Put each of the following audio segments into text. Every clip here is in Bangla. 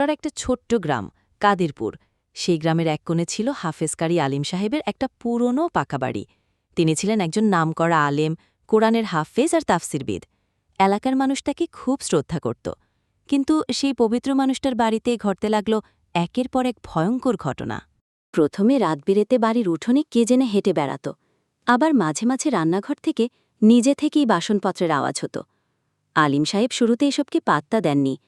আর একটা ছোট্ট গ্রাম, কাদিরপুর। সেই গ্রামের এক কোণে ছিল হাফেজকারী আলিম সাহেবের একটা পুরনো পাকা বাড়ি। তিনি ছিলেন একজন নামকরা আলেম, কোরআনের হাফেজ আর তাফসিরবিদ। এলাকার মানুষ তাকে খুব শ্রদ্ধা করত। কিন্তু সেই পবিত্র মানুষটার বাড়িতে ঘটতে লাগল একের পর এক ভয়ঙ্কর ঘটনা। প্রথমে রাত বেরেতে বাড়ির উঠোনে কে জেনে হেঁটে বেড়াত। আবার মাঝে মাঝে রান্নাঘর থেকে নিজে থেকেই বাসনপত্রের আওয়াজ হতো। আলিম সাহেব শুরুতে এসবকে পাত্তা দেননি।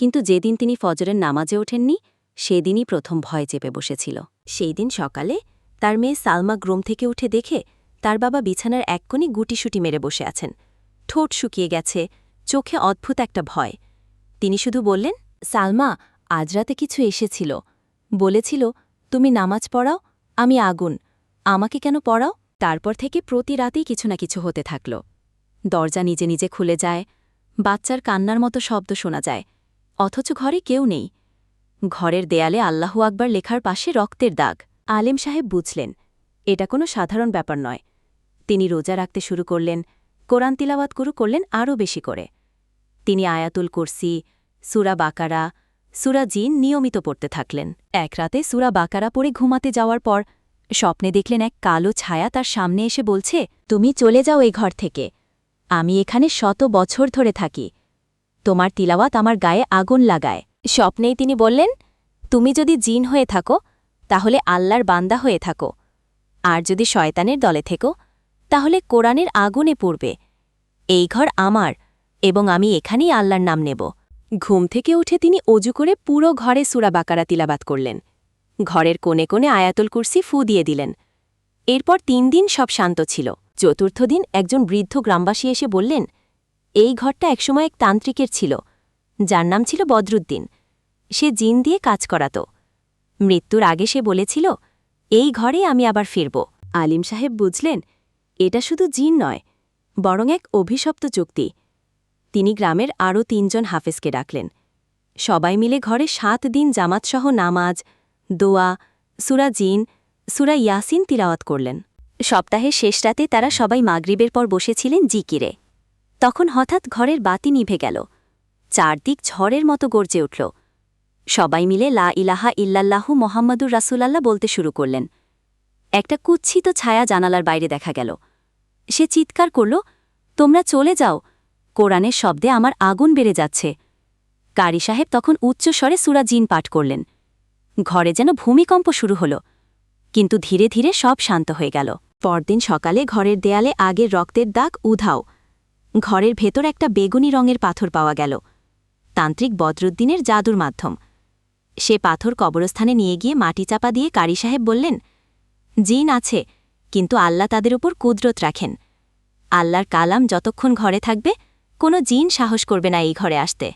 কিন্তু যেদিন তিনি ফজরের নামাজে ওঠেননি, সেদিনই প্রথম ভয় চেপে বসেছিল। সেই দিন সকালে তার মেয়ে সালমা গ্রোম থেকে উঠে দেখে তার বাবা বিছানার এক কোণে গুটিসুটি মেরে বসে আছেন। ঠোঁট শুকিয়ে গেছে, চোখে অদ্ভুত একটা ভয়। তিনি শুধু বললেন, সালমা, আজ রাতে কিছু এসেছিল। বলেছিল, তুমি নামাজ পড়াও, আমি আগুন। আমাকে কেন পড়াও? তারপর থেকে প্রতি রাতেই কিছু না কিছু হতে থাকল। দরজা নিজে নিজে খুলে যায়, বাচ্চার কান্নার মতো শব্দ শোনা যায়। অথচ ঘরে কেউ নেই। ঘরের দেয়ালে আল্লাহু আকবার লেখার পাশে রক্তের দাগ। আলেম সাহেব বুঝলেন, এটা কোনো সাধারণ ব্যাপার নয়। তিনি রোজা রাখতে শুরু করলেন, কোরআন তিলাওয়াত শুরু করলেন আরও বেশি করে। তিনি আয়াতুল কুরসি, সুরা বাকারা, সুরা জিন নিয়মিত পড়তে থাকলেন। এক রাতে সুরা বাকারা পড়ে ঘুমাতে যাওয়ার পর স্বপ্নে দেখলেন এক কালো ছায়া তার সামনে এসে বলছে, তুমি চলে যাও এই ঘর থেকে। আমি এখানে শত বছর ধরে থাকি। তোমার তিলাওয়াত আমার গায়ে আগুন লাগায়। স্বপ্নেই তিনি বললেন, তুমি যদি জিন হয়ে থাকো, তাহলে আল্লাহর বান্দা হয়ে থাকো। আর যদি শয়তানের দলে থেকো, তাহলে কোরআনের আগুনে পড়বে। এই ঘর আমার, এবং আমি এখানেই আল্লাহর নাম নেব। ঘুম থেকে উঠে তিনি অজু করে পুরো ঘরে সুরা বাকারা তিলাবাত করলেন। ঘরের কোণে কোণে আয়াতুল কুরসি ফু দিয়ে দিলেন। এরপর তিন দিন সব শান্ত ছিল। চতুর্থ দিন একজন বৃদ্ধ গ্রামবাসী এসে বললেন এই ঘরটা একসময় এক তান্ত্রিকের ছিল। যার নাম ছিল বদরুদ্দিন। সে জিন দিয়ে কাজ করাত। মৃত্যুর আগে সে বলেছিল, এই ঘরে আমি আবার ফিরব। আলিম সাহেব বুঝলেন, এটা শুধু জিন নয়, বরং এক অভিশপ্ত চুক্তি। তিনি গ্রামের আরও তিনজন হাফেজকে ডাকলেন। সবাই মিলে ঘরে সাত দিন জামাতসহ নামাজ, দোয়া, সুরা জিন, সুরা ইয়াসিন তিলাওয়াত করলেন। সপ্তাহের শেষ রাতে তারা সবাই মাগরিবের পর বসেছিলেন জিকিরে। তখন হঠাৎ ঘরের বাতি নিভে গেল। চারদিক ঝড়ের মতো গর্জে উঠল। সবাই মিলে লা ইলাহা ইল্লাল্লাহু মোহাম্মদুর রাসুলাল্লাহ বলতে শুরু করলেন। একটা কুচ্ছিত ছায়া জানালার বাইরে দেখা গেল। সে চিৎকার করল, তোমরা চলে যাও। কোরআনের শব্দে আমার আগুন বেড়ে যাচ্ছে। কারি সাহেব তখন উচ্চস্বরে সুরা জিন পাঠ করলেন। ঘরে যেন ভূমিকম্প শুরু হল, কিন্তু ধীরে ধীরে সব শান্ত হয়ে গেল। পরদিন সকালে ঘরের দেয়ালে আগের রক্তের দাগ উধাও। ঘরের ভেতর একটা বেগুনি রঙের পাথর পাওয়া গেল। তান্ত্রিক বদরুদ্দিনের জাদুর মাধ্যম। সে পাথর কবরস্থানে নিয়ে গিয়ে মাটি চাপা দিয়ে কারি সাহেব বললেন, জিন আছে, কিন্তু আল্লাহ তাদের উপর কুদরত রাখেন। আল্লাহর কালাম যতক্ষণ ঘরে থাকবে, কোনো জিন সাহস করবে না এই ঘরে আসতে।